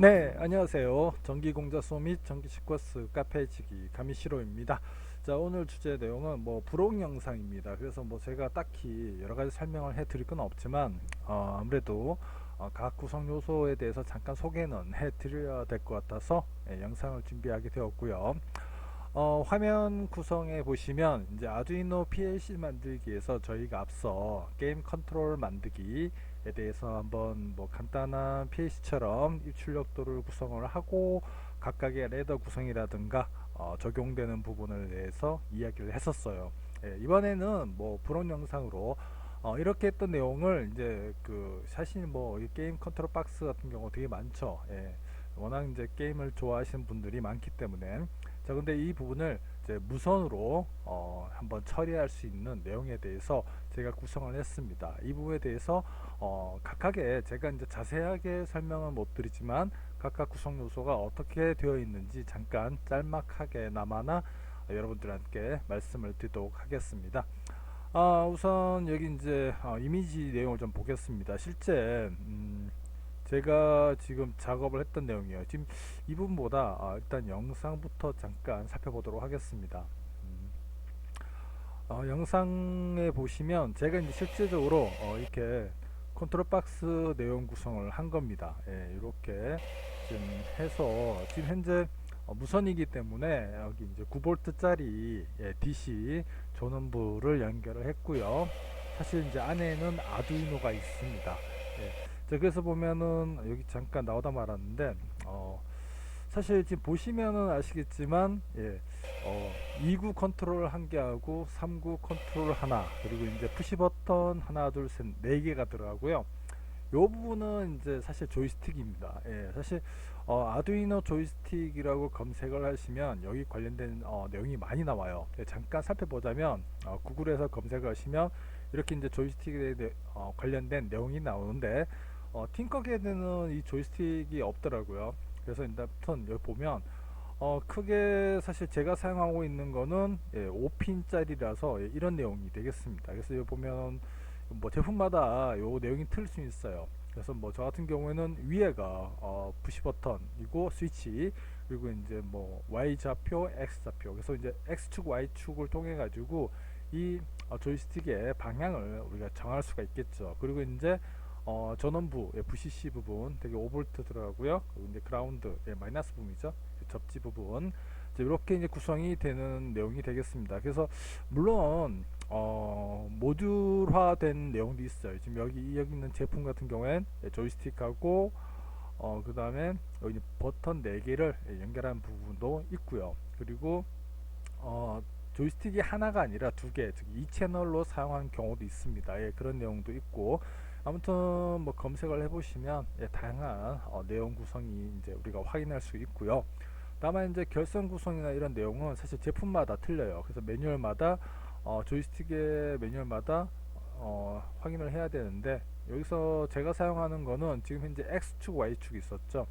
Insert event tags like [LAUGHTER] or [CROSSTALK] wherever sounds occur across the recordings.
네, 안녕하세요. 전기공자소 및 전기식과스 카페지기 가미시로입니다. 자, 오늘 주제 내용은 뭐 브록 영상입니다. 그래서 뭐 제가 딱히 여러 가지 설명을 해드릴 건 없지만 어, 아무래도 어, 각 구성 요소에 대해서 잠깐 소개는 해드려야 될 것 같아서 예, 영상을 준비하게 되었고요. 어, 화면 구성에 보시면 이제 아두이노 PLC 만들기에서 저희가 앞서 게임 컨트롤 만들기 에 대해서 한번 뭐 간단한 PLC처럼 입출력도를 구성을 하고 각각의 레더 구성이라든가 어, 적용되는 부분을 대해서 이야기를 했었어요. 예, 이번에는 뭐 브론 영상으로 어, 이렇게 했던 내용을 이제 그 사실 뭐이 게임 컨트롤 박스 같은 경우 되게 많죠. 예, 워낙 이제 게임을 좋아하시는 분들이 많기 때문에 자 근데 이 부분을 이제 무선으로 어, 한번 처리할 수 있는 내용에 대해서 제가 구성을 했습니다. 이 부분에 대해서 어, 각각의 제가 이제 자세하게 설명은 못 드리지만 각각 구성 요소가 어떻게 되어 있는지 잠깐 짤막하게 나마나 여러분들한테 말씀을 드리도록 하겠습니다. 아, 우선 여기 이제 어, 이미지 내용을 좀 보겠습니다. 실제 음, 제가 지금 작업을 했던 내용이에요. 지금 이 부분보다 아, 일단 영상부터 잠깐 살펴보도록 하겠습니다. 음, 어, 영상에 보시면 제가 이제 실제적으로 어, 이렇게 컨트롤 박스 내용 구성을 한 겁니다. 예, 이렇게 지금 해서 지금 현재 어, 무선이기 때문에 여기 이제 9V짜리 예, DC 전원부를 연결을 했고요. 사실 이제 안에는 아두이노가 있습니다. 예, 자, 그래서 보면은 여기 잠깐 나오다 말았는데 어, 사실 지금 보시면은 아시겠지만 예, 어, 2구 컨트롤 한 개하고 3구 컨트롤 하나 그리고 이제 푸시 버튼 하나 둘 셋 네 개가 들어가고요. 요 부분은 이제 사실 조이스틱입니다. 예, 사실 어, 아두이노 조이스틱이라고 검색을 하시면 여기 관련된 어, 내용이 많이 나와요. 예, 잠깐 살펴보자면 어, 구글에서 검색을 하시면 이렇게 이제 조이스틱에 대, 어, 관련된 내용이 나오는데 어, 팅커게드는 이 조이스틱이 없더라고요. 그래서 일단 여기 보면 어, 크게 사실 제가 사용하고 있는 거는 예, 5핀짜리라서 예, 이런 내용이 되겠습니다. 그래서 여기 보면 뭐 제품마다 요 내용이 틀릴 수 있어요. 그래서 뭐 저 같은 경우에는 위에가 어, 푸시 버튼이고 스위치 그리고 이제 뭐 Y 좌표, X 좌표. 그래서 이제 X축, Y축을 통해 가지고 이 어, 조이스틱의 방향을 우리가 정할 수가 있겠죠. 그리고 이제 어, 전원부 예, VCC 부분 되게 5V 들어가고요. 그리고 이제 그라운드 예, 마이너스 부분이죠. 접지 부분 이렇게 이제 구성이 되는 내용이 되겠습니다. 그래서 물론 어, 모듈화된 내용도 있어요. 지금 여기 여기 있는 제품 같은 경우엔 예, 조이스틱하고 어, 그 다음에 여기 버튼 4개를 예, 연결한 부분도 있고요. 그리고 어, 조이스틱이 하나가 아니라 두 개, 즉 2채널로 사용한 경우도 있습니다. 예, 그런 내용도 있고 아무튼 뭐 검색을 해보시면 예, 다양한 어, 내용 구성이 이제 우리가 확인할 수 있고요. 다만 이제 결선 구성이나 이런 내용은 사실 제품마다 틀려요. 그래서 매뉴얼마다 어, 조이스틱의 매뉴얼마다 어, 확인을 해야 되는데 여기서 제가 사용하는 거는 지금 현재 X축, Y축 있었죠.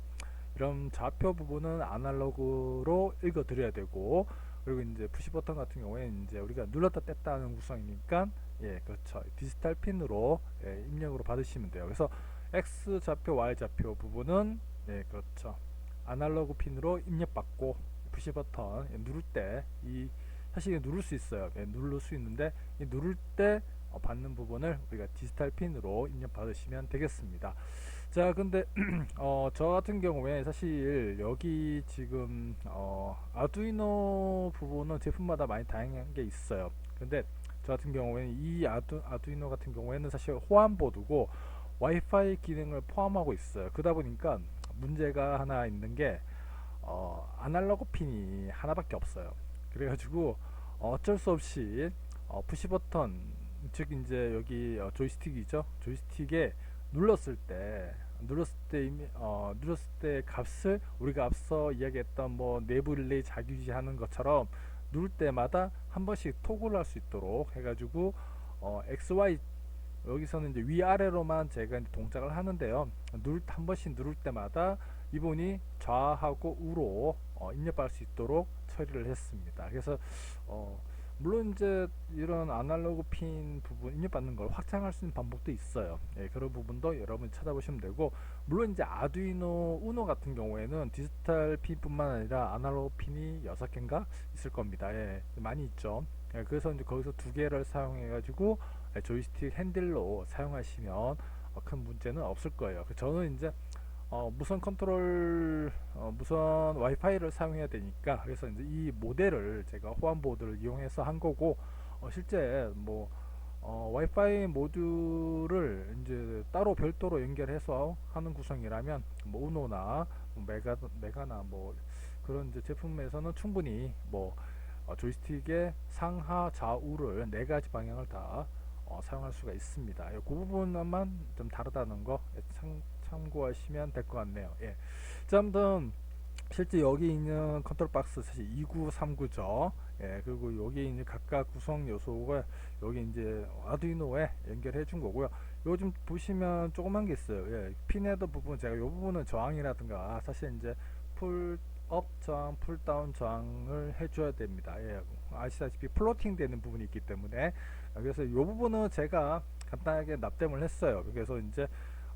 이런 좌표 부분은 아날로그로 읽어 드려야 되고 그리고 이제 푸시 버튼 같은 경우에 이제 우리가 눌렀다 뗐다 하는 구성이니까 예 그렇죠 디지털 핀으로 예, 입력으로 받으시면 돼요 그래서 X 좌표 Y 좌표 부분은 예 그렇죠 아날로그 핀으로 입력받고 푸시 버튼 예, 누를 때 이 사실 누를 수 있어요. 예, 누를 수 있는데 이 누를 때 어, 받는 부분을 우리가 디지털 핀으로 입력 받으시면 되겠습니다. 자 근데 [CLEARS THROAT] 어, 저 같은 경우에 사실 여기 지금 어, 아두이노 부분은 제품마다 많이 다양한 게 있어요. 근데 저 같은 경우에는 이 아두, 아두이노 같은 경우에는 사실 호환 보드고 와이파이 기능을 포함하고 있어요. 그러다 보니까 문제가 하나 있는 게 어, 아날로그 핀이 하나밖에 없어요. 그래가지고 어쩔 수 없이 어, 푸시 버튼 즉 이제 여기 어, 조이스틱이죠? 조이스틱에 눌렀을 때 눌렀을 때 이미 어 눌렀을 때 값을 우리가 앞서 이야기했던 뭐 내부 릴레이 자기유지하는 것처럼 누를 때마다 한 번씩 토글을 할수 있도록 해가지고 어 XY 여기서는 이제 위아래로만 제가 동작을 하는데요. 누를 한 번씩 누를 때마다 이분이 좌하고 우로 어 입력할 수 있도록 처리를 했습니다. 그래서 어 물론 이제 이런 아날로그 핀 부분 입력받는 걸 확장할 수 있는 방법도 있어요. 예, 그런 부분도 여러분 찾아보시면 되고 물론 이제 아두이노 우노 같은 경우에는 디지털 핀뿐만 아니라 아날로그 핀이 여섯 개인가 있을 겁니다. 예, 많이 있죠. 예, 그래서 이제 거기서 두 개를 사용해 가지고 예, 조이스틱 핸들로 사용하시면 어, 큰 문제는 없을 거예요. 그 저는 이제 어, 무선 컨트롤 어, 무선 와이파이를 사용해야 되니까 그래서 이제 이 모델을 제가 호환 보드를 이용해서 한 거고 어, 실제 뭐 어, 와이파이 모듈을 이제 따로 별도로 연결해서 하는 구성이라면 뭐 우노나 뭐 메가 메가나 뭐 그런 이제 제품에서는 충분히 뭐 어, 조이스틱의 상하 좌우를 네 가지 방향을 다 어, 사용할 수가 있습니다. 예, 그 부분만 좀 다르다는 거 예, 참, 참고하시면 될 것 같네요. 예. 자, 아무튼 실제 여기 있는 컨트롤 박스 사실 2939죠. 예, 그리고 여기 있는 각각 구성 요소가 여기 이제 아두이노에 연결해 준 거고요. 요즘 보시면 조그만 게 있어요. 예, 핀헤더 부분 제가 요 부분은 저항이라든가 사실 이제 풀 업 저항, 풀 다운 저항을 해줘야 됩니다. 예, 아시다시피 플로팅 되는 부분이 있기 때문에 그래서 이 부분은 제가 간단하게 납땜을 했어요. 그래서 이제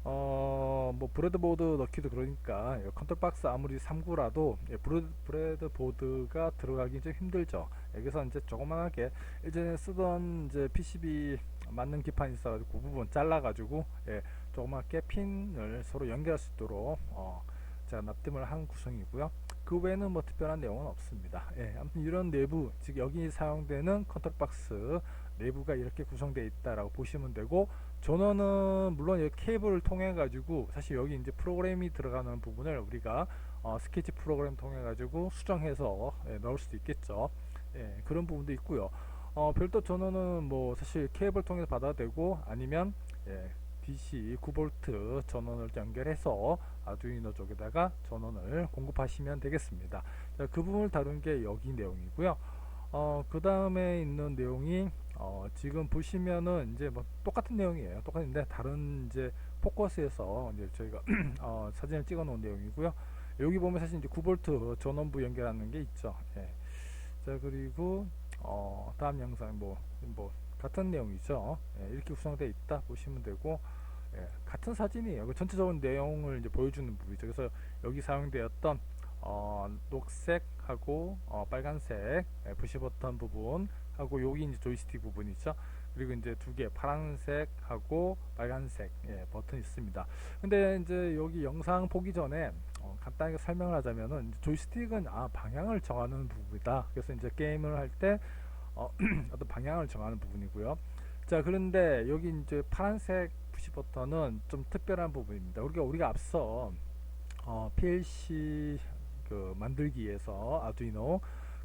어 뭐 브레드보드 넣기도 그러니까 이 컨트롤 박스 아무리 3구라도 예, 브레드, 브레드보드가 들어가기 좀 힘들죠. 예, 그래서 이제 조그만하게 예전에 쓰던 이제 PCB 맞는 기판이 있어가지고 그 부분 잘라가지고 예, 조그맣게 핀을 서로 연결할 수 있도록 어, 제가 납땜을 한 구성이고요. 그 외에는 뭐 특별한 내용은 없습니다. 예, 아무튼 이런 내부 즉 여기 사용되는 컨트롤 박스 내부가 이렇게 구성되어 있다라고 보시면 되고 전원은 물론 이 케이블을 통해 가지고 사실 여기 이제 프로그램이 들어가는 부분을 우리가 어, 스케치 프로그램 통해 가지고 수정해서 예, 넣을 수도 있겠죠. 예, 그런 부분도 있고요. 어, 별도 전원은 뭐 사실 케이블 통해서 받아도 되고 아니면 예, DC 9V 전원을 연결해서 아두이노 쪽에다가 전원을 공급하시면 되겠습니다. 자, 그 부분을 다룬 게 여기 내용이고요. 어, 그 다음에 있는 내용이 어, 지금 보시면은 이제 뭐 똑같은 내용이에요. 똑같은데 다른 이제 포커스에서 이제 저희가 [CLEARS THROAT] 어, 사진을 찍어 놓은 내용이고요. 여기 보면 사실 이제 9V 전원부 연결하는 게 있죠. 예. 자 그리고 어, 다음 영상 뭐, 뭐 같은 내용이죠. 예, 이렇게 구성되어 있다 보시면 되고 예, 같은 사진이에요. 그 전체적인 내용을 이제 보여주는 부분이죠. 그래서 여기 사용되었던 어, 녹색하고 어, 빨간색 예, 푸시 버튼 부분 하고 여기 이제 조이스틱 부분 있죠. 그리고 이제 두 개 파란색하고 빨간색 예, 버튼 있습니다. 근데 이제 여기 영상 보기 전에 어, 간단하게 설명을 하자면은 조이스틱은 아 방향을 정하는 부분이다. 그래서 이제 게임을 할때 어, [CLEARS THROAT] 어떤 방향을 정하는 부분이고요. 자 그런데 여기 이제 파란색 푸시 버튼은 좀 특별한 부분입니다. 우리가 우리가 앞서 어, PLC 그 만들기에서 아두이노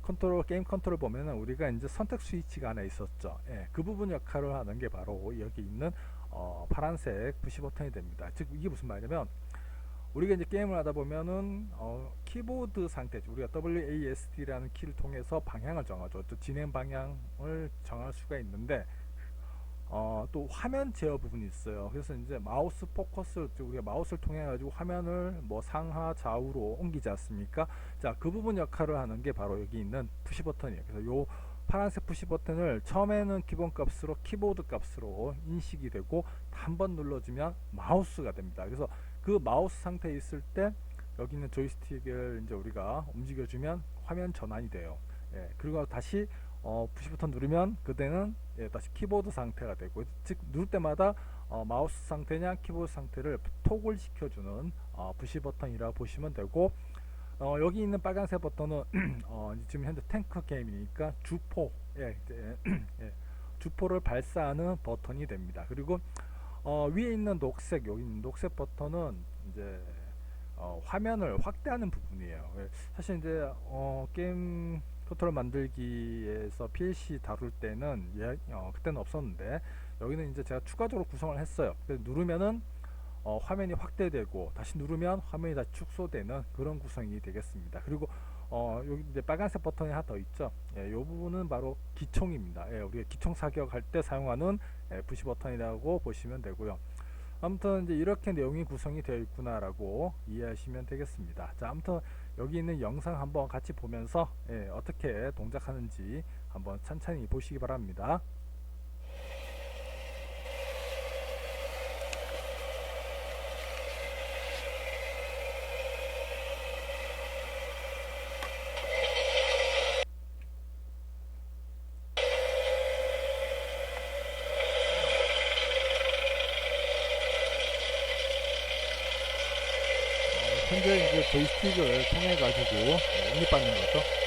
컨트롤 게임 컨트롤 보면은 우리가 이제 선택 스위치가 하나 있었죠. 예, 그 부분 역할을 하는 게 바로 여기 있는 어, 파란색 푸시 버튼이 됩니다. 즉 이게 무슨 말이냐면 우리가 이제 게임을 하다 보면은 어, 키보드 상태 우리가 WASD라는 키를 통해서 방향을 정하죠. 또 진행 방향을 정할 수가 있는데 어, 또 화면 제어 부분이 있어요. 그래서 이제 마우스 포커스 우리가 마우스를 통해 가지고 화면을 뭐 상하 좌우로 옮기지 않습니까? 자, 그 부분 역할을 하는 게 바로 여기 있는 푸시 버튼이에요. 그래서 요 파란색 푸시 버튼을 처음에는 기본 값으로 키보드 값으로 인식이 되고 한 번 눌러주면 마우스가 됩니다. 그래서 그 마우스 상태에 있을 때 여기 있는 조이스틱을 이제 우리가 움직여주면 화면 전환이 돼요. 예, 그리고 다시 어, 푸시 버튼 누르면 그때는 예, 다시 키보드 상태가 되고 즉 누를 때마다 어, 마우스 상태냐 키보드 상태를 톡을 시켜주는 어, 푸시 버튼이라고 보시면 되고 어, 여기 있는 빨간색 버튼은 [CLEARS THROAT] 어, 지금 현재 탱크 게임이니까 주포 예, [CLEARS THROAT] 예, 주포를 발사하는 버튼이 됩니다. 그리고 어, 위에 있는 녹색 여기 있는 녹색 버튼은 이제 어, 화면을 확대하는 부분이에요. 예, 사실 이제 어, 게임 토토를 만들기에서 PLC 다룰 때는 예, 어, 그때는 없었는데 여기는 이제 제가 추가적으로 구성을 했어요. 누르면은 어, 화면이 확대되고 다시 누르면 화면이 다시 축소되는 그런 구성이 되겠습니다. 그리고 어, 여기 이제 빨간색 버튼이 하나 더 있죠. 예, 이 부분은 바로 기총입니다. 예, 우리가 기총 사격할 때 사용하는 예, 푸시 버튼이라고 보시면 되고요. 아무튼 이제 이렇게 내용이 구성이 되어 있구나라고 이해하시면 되겠습니다. 자, 아무튼 여기 있는 영상 한번 같이 보면서 예, 어떻게 동작하는지 한번 천천히 보시기 바랍니다. 어, 현재 이제 조이스틱을 통해 가지고 응립받는 거죠.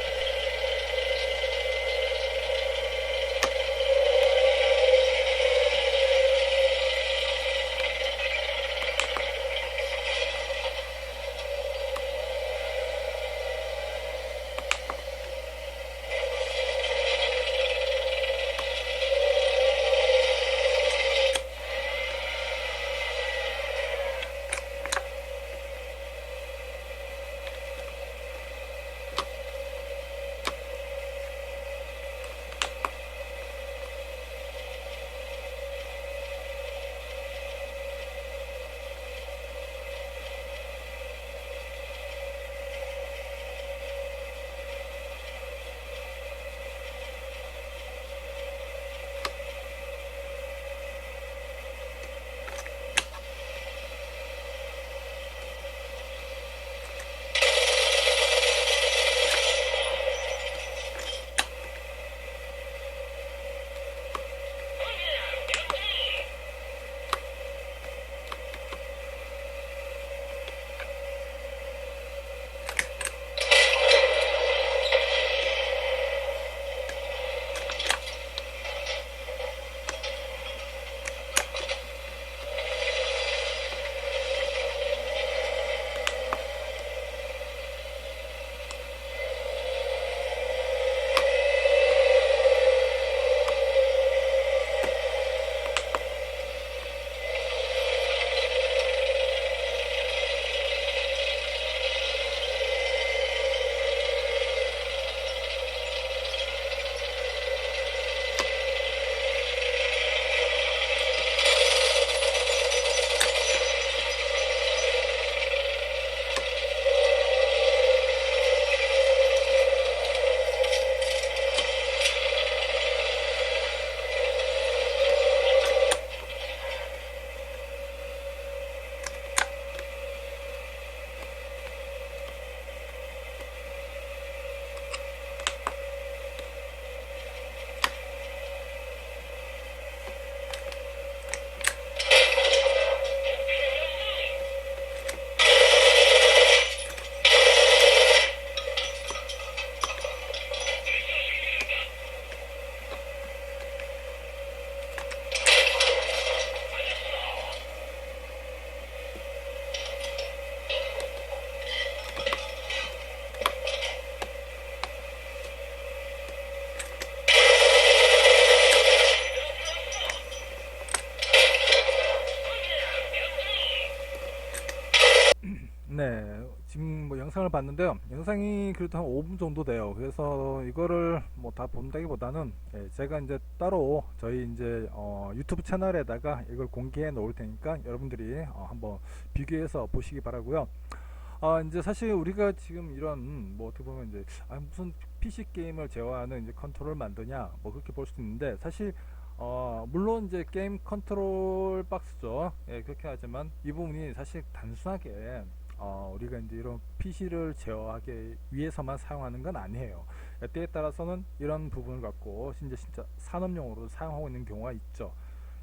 봤는데요. 영상이 그래도 한 5분 정도 돼요. 그래서 이거를 뭐 다 본다기보다는 예, 제가 이제 따로 저희 이제 어, 유튜브 채널에다가 이걸 공개해 놓을 테니까 여러분들이 어, 한번 비교해서 보시기 바라고요. 아, 이제 사실 우리가 지금 이런 뭐 어떻게 보면 이제 아, 무슨 PC 게임을 제어하는 이제 컨트롤 만드냐 뭐 그렇게 볼 수 있는데 사실 어, 물론 이제 게임 컨트롤 박스죠. 예, 그렇게 하지만 이 부분이 사실 단순하게 어, 우리가 이제 이런 PC를 제어하기 위해서만 사용하는 건 아니에요. 예, 때에 따라서는 이런 부분을 갖고 진짜 진짜 산업용으로 사용하고 있는 경우가 있죠.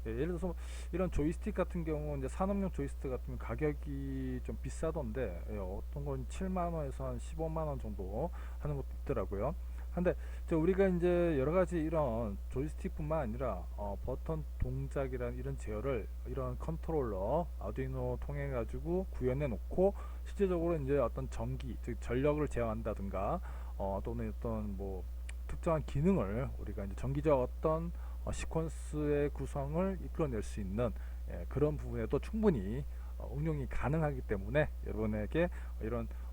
예, 예를 들어서 이런 조이스틱 같은 경우 이제 산업용 조이스틱 같은 가격이 좀 비싸던데 예, 어떤 건 7만 원에서 한 15만 원 정도 하는 것도 있더라고요. 근데 저 우리가 이제 여러 가지 이런 조이스틱뿐만 아니라 어, 버튼 동작이란 이런 제어를 이런 컨트롤러 아두이노 통해 가지고 구현해 놓고 실제적으로 이제 어떤 전기 즉 전력을 제어한다든가 어, 또는 어떤 뭐 특정한 기능을 우리가 이제 전기적 어떤 어, 시퀀스의 구성을 이끌어낼 수 있는 예, 그런 부분에도 충분히 어, 응용이 가능하기 때문에 여러분에게 이런 뭐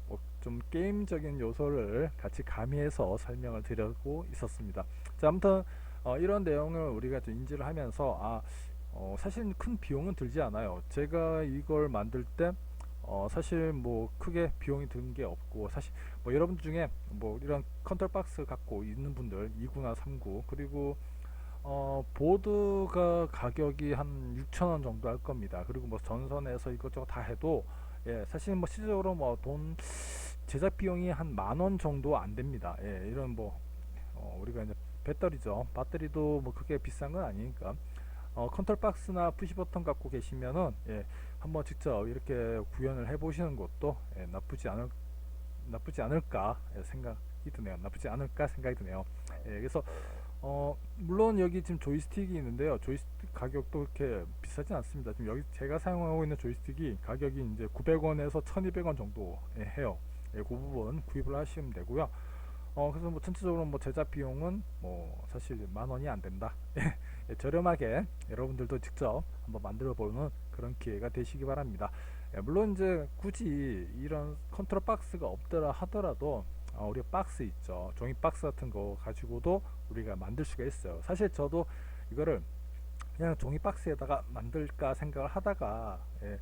좀 게임적인 요소를 같이 가미해서 설명을 드리고 있었습니다. 자, 아무튼 어, 이런 내용을 우리가 좀 인지를 하면서 아, 어, 사실 큰 비용은 들지 않아요. 제가 이걸 만들 때 어, 사실 뭐 크게 비용이 드는 게 없고 사실 뭐 여러분 중에 뭐 이런 컨트롤 박스 갖고 있는 분들 2구나 3구 그리고 어, 보드가 가격이 한 6,000원 정도 할 겁니다. 그리고 뭐 전선에서 이것저것 다 해도 예, 사실 뭐 실질적으로 뭐 돈 제작 비용이 한 만 원 정도 안 됩니다. 예, 이런 뭐 어, 우리가 이제 배터리죠. 배터리도 뭐 그렇게 비싼 건 아니니까 어, 컨트롤 박스나 푸시 버튼 갖고 계시면은 예, 한번 직접 이렇게 구현을 해 보시는 것도 예, 나쁘지 않을 나쁘지 않을까 예, 생각이 드네요. 나쁘지 않을까 생각이 드네요. 예, 그래서 어 물론 여기 지금 조이스틱이 있는데요. 조이스틱 가격도 그렇게 비싸지 않습니다. 지금 여기 제가 사용하고 있는 조이스틱이 가격이 이제 900원에서 1200원 정도 예, 해요. 예, 그 부분 구입을 하시면 되고요. 어 그래서 뭐 전체적으로 뭐 제작 비용은 뭐 사실 만 원이 안 된다. [LAUGHS] 예, 저렴하게 여러분들도 직접 한번 만들어 보는 그런 기회가 되시기 바랍니다. 예, 물론 이제 굳이 이런 컨트롤 박스가 없더라 하더라도 어, 우리 박스 있죠. 종이 박스 같은 거 가지고도 우리가 만들 수가 있어요. 사실 저도 이거를 그냥 종이 박스에다가 만들까 생각을 하다가 예,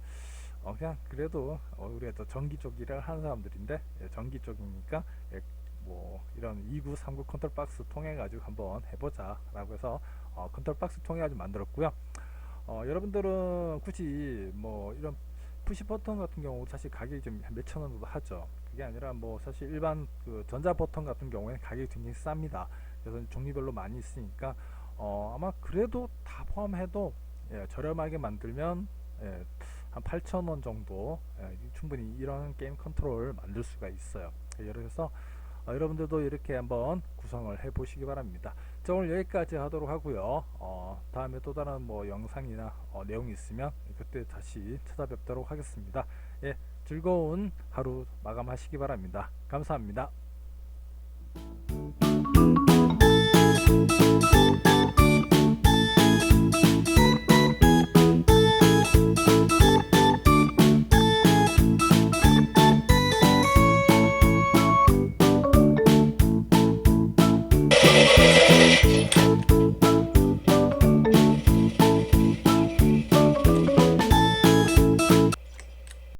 어, 그냥 그래도 어, 우리가 또 전기 쪽 일을 하는 사람들인데 예, 전기 쪽이니까 예, 뭐 이런 2구, 3구 컨트롤 박스 통해 가지고 한번 해보자 라고 해서 어, 컨트롤 박스 통해 가지고 만들었고요. 어, 여러분들은 굳이 뭐 이런 푸시 버튼 같은 경우 사실 가격이 좀 몇천 원 정도 하죠. 그게 아니라 뭐 사실 일반 그 전자 버튼 같은 경우에는 가격이 굉장히 쌉니다. 그래서 종류별로 많이 있으니까 어, 아마 그래도 다 포함해도 예, 저렴하게 만들면 예, 한 8,000원 정도 예, 충분히 이런 게임 컨트롤 만들 수가 있어요. 예, 그래서 어, 여러분들도 이렇게 한번 구성을 해 보시기 바랍니다. 자 오늘 여기까지 하도록 하고요. 어, 다음에 또 다른 뭐 영상이나 어, 내용이 있으면 그때 다시 찾아뵙도록 하겠습니다. 예, 즐거운 하루 마감하시기 바랍니다. 감사합니다.